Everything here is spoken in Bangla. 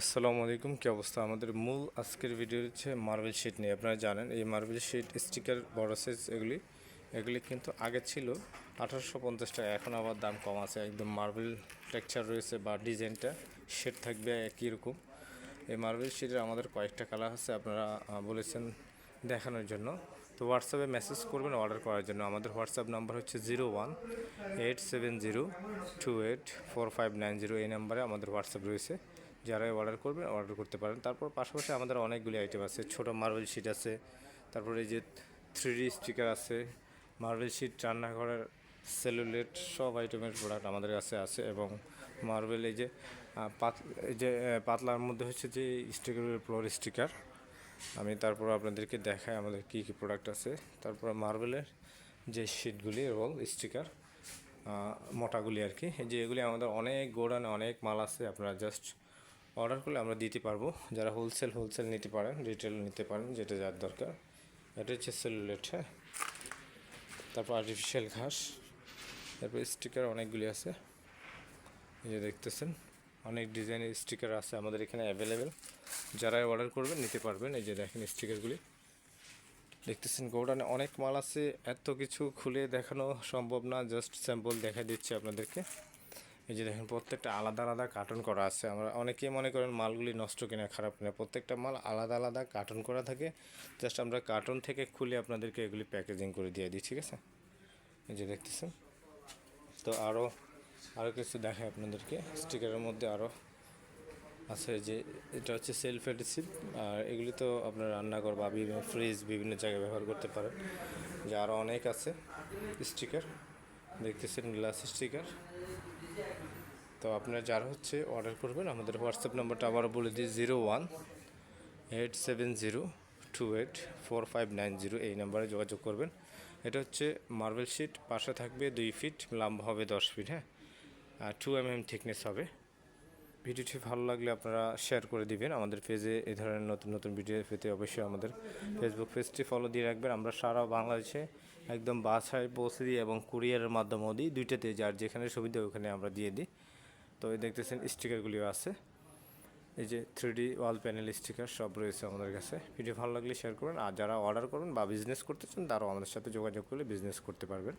আসসালামু আলাইকুম, কী অবস্থা? আমাদের মূল আজকের ভিডিও হচ্ছে মার্বেল শিট নিয়ে। আপনারা জানেন, এই মার্বেল শিট স্টিকার বড় সাইজ এগুলি এগুলি কিন্তু আগে ছিল আঠারোশো পঞ্চাশ টাকা, এখন আবার দাম কম আছে। একদম মার্বেল টেক্সচার রয়েছে বা ডিজাইনটা শেড থাকবে একই রকম। এই মার্বেল শিটের আমাদের কয়েকটা কালার আছে, আপনারা বলেছেন দেখানোর জন্য। তো হোয়াটসঅ্যাপে মেসেজ করবেন অর্ডার করার জন্য। আমাদের হোয়াটসঅ্যাপ নাম্বার হচ্ছে zero one eight seven zero two eight four five nine zero এই নাম্বারে আমাদের হোয়াটসঅ্যাপ রয়েছে। যারা অর্ডার করবেন অর্ডার করতে পারেন। তারপর পাশাপাশি আমাদের অনেকগুলি আইটেম আছে। ছোটো মার্বেল শিট আছে। তারপরে এই যে থ্রি ডি স্টিকার আছে। মার্বেল শিট রান্নাঘরের সেলুলেট সব আইটেমের প্রোডাক্ট আমাদের কাছে আছে এবং মার্বেল এই যে পাত, এই যে পাতলার মধ্যে হচ্ছে যে স্টিকার ফ্লোর স্টিকার আমি তারপর আপনাদেরকে দেখাই আমাদের কী কী প্রোডাক্ট আছে। তারপর মার্বেলের যে শিটগুলি এবং স্টিকার মোটাগুলি আর কি। যে এগুলি আমাদের অনেক গোডানে অনেক মাল আছে। আপনারা জাস্ট অর্ডার করলে আমরা দিতে পারব। যারা হোলসেল হোলসেল নিতে পারেন রিটেল নিতে পারেন, যেটা যার দরকার। এটা হচ্ছে সেলুলেট হ্যাঁ। তারপর আর্টিফিশিয়াল ঘাস। তারপর স্টিকার অনেকগুলি আছে। যে দেখতেছেন, অনেক ডিজাইনের স্টিকার আছে আমাদের এখানে অ্যাভেলেবেল যারা অর্ডার করবেন, নিতে পারবেন। এই যে দেখেন স্টিকারগুলি দেখতেছেন গোডানে অনেক মাল আছে। এত কিছু খুলে দেখানো সম্ভব না। জাস্ট স্যাম্পল দেখা দিচ্ছে আপনাদেরকে। এই যে দেখেন, প্রত্যেকটা আলাদা আলাদা কার্টন করা আছে। আমরা অনেকেই মনে করেন মালগুলি নষ্ট কিনা খারাপ কিনা, প্রত্যেকটা মাল আলাদা আলাদা কার্টন করা থাকে। জাস্ট আমরা কার্টন থেকে খুলে আপনাদেরকে এগুলি প্যাকেজিং করে দিয়ে দিই, ঠিক আছে? এই যে দেখতেছেন? তো আরও আরও কিছু দেখায় আপনাদেরকে। স্টিকারের মধ্যে আরও আছে যে, এটা হচ্ছে সেলফ অ্যাডিসিভ আর এগুলি তো আপনার রান্নাঘর বা বিভিন্ন ফ্রিজ বিভিন্ন জায়গায় ব্যবহার করতে পারেন। যে আরও অনেক আছে স্টিকার দেখতেছেন গ্লাস স্টিকার। তো আপনারা যারা হচ্ছে অর্ডার করবেন, আমাদের হোয়াটসঅ্যাপ নাম্বারটা আবারও বলে দিই, zero one eight seven zero two eight four five nine zero এই নাম্বারে যোগাযোগ করবেন। এটা হচ্ছে মার্বেল শিট, পাশে থাকবে দুই ফিট, লম্বা হবে দশ ফিট হ্যাঁ? আর টু এম এম থিকনেস হবে। ভিডিওটি ভালো লাগলে আপনারা শেয়ার করে দিবেন। আমাদের পেজে এই ধরনের নতুন নতুন ভিডিও পেতে অবশ্যই আমাদের ফেসবুক পেজটি ফলো দিয়ে রাখবেন। আমরা সারা বাংলাদেশে একদম বাসায় পৌঁছে দিই এবং কুরিয়ারের মাধ্যমেও দিই। দুইটাতে যার যেখানে সুবিধা ওখানে আমরা দিয়ে দিই। তো এই দেখতেছেন স্টিকারগুলিও আছে। এই যে three D wall panel sticker সব রয়েছে আমাদের কাছে। ভিডিও ভালো লাগলে শেয়ার করবেন। আর যারা অর্ডার করবেন বা বিজনেস করতে চান, তারাও আমাদের সাথে যোগাযোগ করলে বিজনেস করতে পারবেন।